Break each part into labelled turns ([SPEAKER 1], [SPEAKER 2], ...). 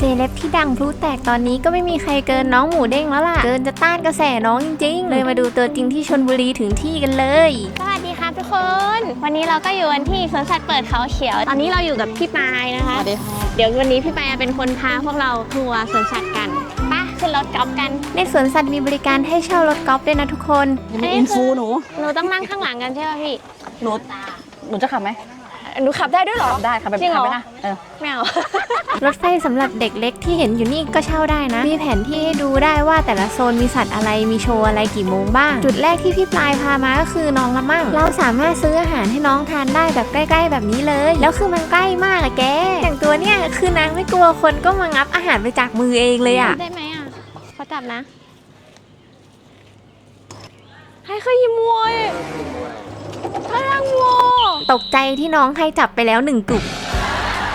[SPEAKER 1] เซเลบที่ดังพลุแตกตอนนี้ก็ไม่มีใครเกินน้องหมูเด้งแล้วล่ะ เกินจะต้านกระแสน้องจริงๆ เลยมาดูตัวจริงที่ชนบุรีถึงที่กันเลย
[SPEAKER 2] สวัสดีครับทุกคน วันนี้เราก็อยู่กันที่สวนสัตว์เปิดเขาเขียว ตอนนี้เราอยู่กับพี่ปายนะคะ
[SPEAKER 3] สวัสดีค่ะ
[SPEAKER 2] เดี๋ยววันนี้พี่ปายจะเป็นคนพาพวกเราทัวร์สวนสัตว์กันไป่ะขึ้นรถกอล์ฟกัน
[SPEAKER 1] ในสวนสัตว์มีบริการให้เช่ารถกอล์ฟด้วยนะทุกคน
[SPEAKER 3] ยังมีอินฟูหนู
[SPEAKER 2] หนูต้องนั่งข้างหลังกันใช่ไหมพี่
[SPEAKER 3] หนู หนูจะขับไหม
[SPEAKER 2] หนูขับได้ด้วยเหรอ
[SPEAKER 3] ขับได้ขับแบบ
[SPEAKER 2] จริงเหร
[SPEAKER 3] ขั
[SPEAKER 2] อ
[SPEAKER 3] บไหมนะเออ
[SPEAKER 2] ไม่เอา
[SPEAKER 1] รถไฟสำหรับเด็กเล็กที่เห็นอยู่นี่ก็เช่าได้นะ มีแผนที่ให้ดูได้ว่าแต่ละโซนมีสัตว์อะไร มีโชว์อะไรกี่โมงบ้าง จุดแรกที่พี่ปลายพามาก็คือน้องละมั่ง เราสามารถซื้ออาหารให้น้องทานได้แบบใกล้ ๆ แบบนี้เลย แล้วคือมันใกล้มากอะแกอย่างตัวเนี้ยคือนางไม่กลัวคนก็มางับอาหารไปจากมือเองเลยอะ
[SPEAKER 2] ได้ไหมอะเขาจับนะ ให้เขายิ้มโวยพลังโว
[SPEAKER 1] ตกใจที่น้องให้จับไปแล้วหนึ่งกลุ่ม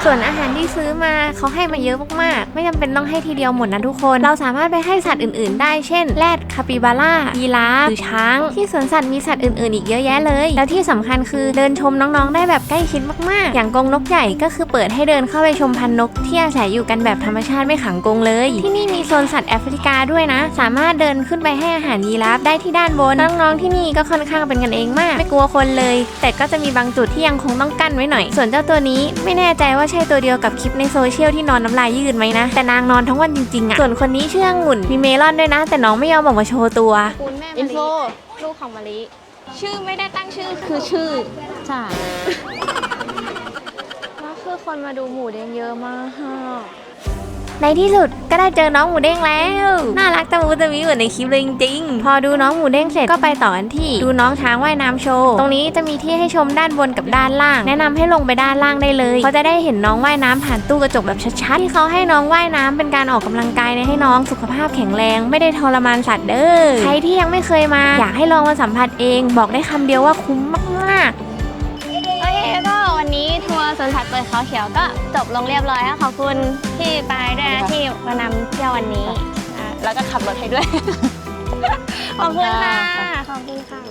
[SPEAKER 1] ส่วนอาหารที่ซื้อมาเขาให้มาเยอะมากๆ ไม่จำเป็นต้องให้ทีเดียวหมดนะทุกคน เราสามารถไปให้สัตว์อื่นๆ ได้เช่นแรดคาปิบาร่ายีราฟหรือช้าง ที่สวนสัตว์มีสัตว์อื่นๆ อีกเยอะแยะเลย แล้วที่สำคัญคือเดินชมน้องๆ ได้แบบใกล้ชิดมากๆ อย่างกรงนกใหญ่ก็คือเปิดให้เดินเข้าไปชมพันนกที่อาศัยอยู่กันแบบธรรมชาติไม่ขังกรงเลย ที่นี่มีโซนสัตว์แอฟริกาด้วยนะ สามารถเดินขึ้นไปให้อาหารยีราฟได้ที่ด้านบนน้องๆที่นี่ก็ค่อนข้างเป็นกันเองมาก ไม่กลัวคนเลย แต่ก็จะมีบางจุดที่ยังคงต้องกั้นไว้หน่อย ส่วนเจ้าตัวนี้ไม่แน่ใจว่าใช่ตัวเดียวกับคลิปในโซเชียลที่นอนน้ำลายยืดไหมนะ แต่นางนอนทั้งวันจริงๆอะส่วนคนนี้ชื่อองุ่นมีเมลอนด้วยนะ แต่น้องไม่ยอมออกมาโชว์ตัว
[SPEAKER 2] คุณแม่
[SPEAKER 3] อิ
[SPEAKER 2] มะ
[SPEAKER 3] น
[SPEAKER 2] ลิ
[SPEAKER 3] ฟู
[SPEAKER 2] ลูกของมะลิชื่อไม่ได้ตั้งชื่อคือชื่อ
[SPEAKER 3] ใช่
[SPEAKER 2] แล้วคือคนมาดูหมูแดงเยอะมาก
[SPEAKER 1] ในที่สุดก็ได้เจอน้องหมูเด้งแล้ว น่ารักตะมูตะมิเหมือนในคลิปเลยจริงๆ พอดูน้องหมูเด้งเสร็จก็ไปต่อกันที่ดูน้องช้างว่ายน้ำโชว์ ตรงนี้จะมีที่ให้ชมด้านบนกับด้านล่าง แนะนำให้ลงไปด้านล่างได้เลยเพราะจะได้เห็นน้องว่ายน้ำผ่านตู้กระจกแบบชัดๆที่เขาให้น้องว่ายน้ำเป็นการออกกำลังกายในให้น้องสุขภาพแข็งแรง ไม่ได้ทรมานสัตว์เด้อใครที่ยังไม่เคยมา อยากให้ลองมาสัมผัสเอง บอกได้คำเดียวว่าคุ้มมากๆ
[SPEAKER 2] เปิดเขาเขียวก็จบลงเรียบร้อยแล้วขอบคุณพี่ปายด้วยนะที่มานำเที่ยววันนี้อะแล้วก็ขับรถให้ด้วย ขอบคุณค่ะ ขอบคุณค่ะ